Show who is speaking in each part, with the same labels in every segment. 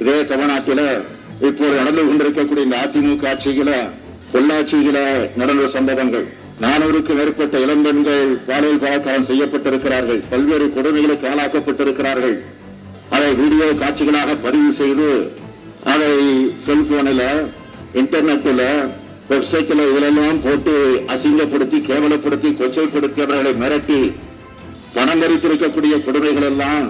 Speaker 1: இதே தமிழ்நாட்டில இப்போது நடந்து கொண்டிருக்கக்கூடிய இந்த அதிமுக ஆட்சியில பொள்ளாச்சியில நடந்த சம்பவங்கள். நானூறுக்கும் மேற்பட்ட இளம்பெண்கள் பாலியல் பலாத்காரம் செய்யப்பட்டிருக்கிறார்கள். பல்வேறு கொடுமைகளுக்கு ஆளாக்கப்பட்டிருக்கிறார்கள். அதை வீடியோ காட்சிகளாக பதிவு செய்து அதை செல்போனில் இன்டர்நெட்டில் வெப்சைட்டில் இதிலெல்லாம் போட்டு அசிங்கப்படுத்தி கேவலப்படுத்தி கொச்சைப்படுத்தி அவர்களை மிரட்டி பணம் பறித்திருக்கக்கூடிய கொடுமைகள் எல்லாம்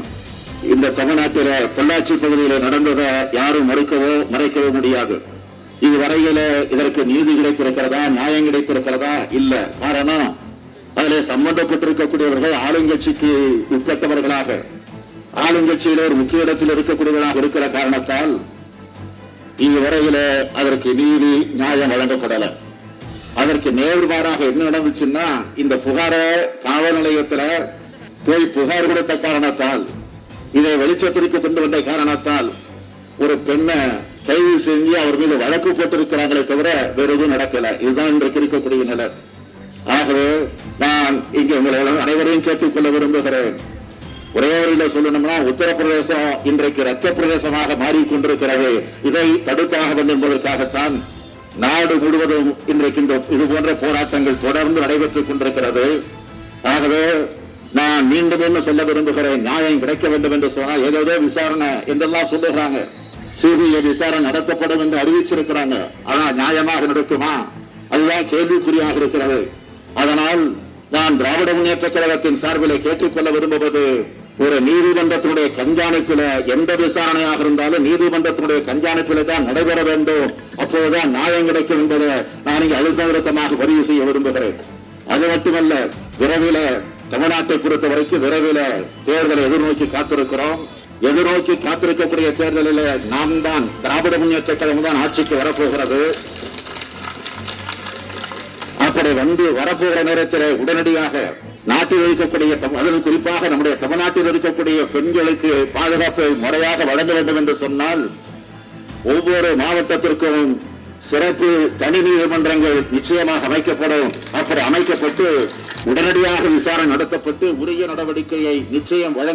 Speaker 1: இந்த தமிழ்நாட்டில பொள்ளாச்சி பகுதியில் நடந்ததை யாரும் மறுக்கவோ மறைக்கவோ முடியாது. இதுவரையில இதற்கு நீதி கிடைத்திருக்கிறதா நியாயம் கிடைத்திருக்கிறதா? இல்ல. காரணம் அதில் சம்பந்தப்பட்டிருக்கக்கூடியவர்கள் ஆளுங்கட்சிக்கு உட்பட்டவர்களாக ஆளுங்கட்சியில ஒரு முக்கிய இடத்தில் இருக்கக்கூடியவர்களாக இருக்கிற காரணத்தால் இதுவரையில அதற்கு நீதி நியாயம் வழங்கப்படல. அதற்கு நேர்மாறாக என்ன நடந்துச்சுன்னா இந்த புகார காவல் நிலையத்தில் போய் புகார் கொடுத்த காரணத்தால் இதை வெளிச்சத்திற்கு கொண்டு வந்த காரணத்தால் ஒரு பெண்ணை கைது செஞ்சு அவர் மீது வழக்கு போட்டிருக்கிறாங்களே தவிர வேற எதுவும் நடக்கல. இதுதான் இன்றைக்கு இருக்கக்கூடிய நிலை. ஆகவே நான் இங்கே உங்களை அனைவரையும் கேட்டுக்கொள்ள விரும்புகிறேன். ஒரே வழியில சொல்லணும்னா உத்தரப்பிரதேசம் இன்றைக்கு ரத்த பிரதேசமாக மாறிக்கொண்டிருக்கிறது. இதை தடுத்தாக வேண்டும் என்பதற்காகத்தான் நாடு முழுவதும் இன்றைக்கு இந்த இது போன்ற போராட்டங்கள் தொடர்ந்து நடைபெற்றுக் கொண்டிருக்கிறது. ஆகவே நான் மீண்டும் என்ன சொல்ல விரும்புகிறேன்? நியாயம் கிடைக்க வேண்டும் என்று சொன்னால் ஏதேதோ விசாரணை என்றெல்லாம் சொல்லுகிறாங்க. சிபிஐ விசாரணை நடத்தப்படும் என்று அறிவிச்சிருக்கிறாங்க. ஆனா நியாயமாக நடக்குமா? அதுதான் கேள்விக்குறியாக இருக்கிறது. அதனால் நான் திராவிட முன்னேற்ற கழகத்தின் சார்பில் கேட்டுக்கொள்ள விரும்புவது ஒரு நீதிமன்றத்தினுடைய கண்காணிப்பில எந்த விசாரணையாக இருந்தாலும் நீதிமன்றத்தினுடைய கண்காணிப்பில தான் நடைபெற வேண்டும். அப்போதுதான் நியாயம் கிடைக்கும் என்பதை நான் இங்கு விருத்தமாக பதிவு செய்ய விரும்புகிறேன். அது மட்டுமல்ல விரைவில் தமிழ்நாட்டை பொறுத்த வரைக்கும் விரைவில் தேர்தலை எதிர்நோக்கி காத்திருக்கிறோம். எதிர்நோக்கி காத்திருக்கக்கூடிய தேர்தலில் நாம் தான் திராவிட முன்னேற்ற கழகம் தான் ஆட்சிக்கு வரப்போகிறது. அப்படி வந்து வரப்போகிற நேரத்தில் உடனடியாக நாட்டில் இருக்கக்கூடிய தம்- குறிப்பாக நம்முடைய தமிழ்நாட்டில் இருக்கக்கூடிய பெண்களுக்கு பாதுகாப்பை முறையாக வழங்க வேண்டும் என்று சொன்னால் ஒவ்வொரு மாவட்டத்திற்கும் சிறப்பு தனி நீதிமன்றங்கள் நிச்சயமாக அமைக்கப்படும். அப்படி அமைக்கப்பட்டு உடனடியாக விசாரணை நடத்தப்பட்டு உரிய நடவடிக்கையை நிச்சயம் வழங்க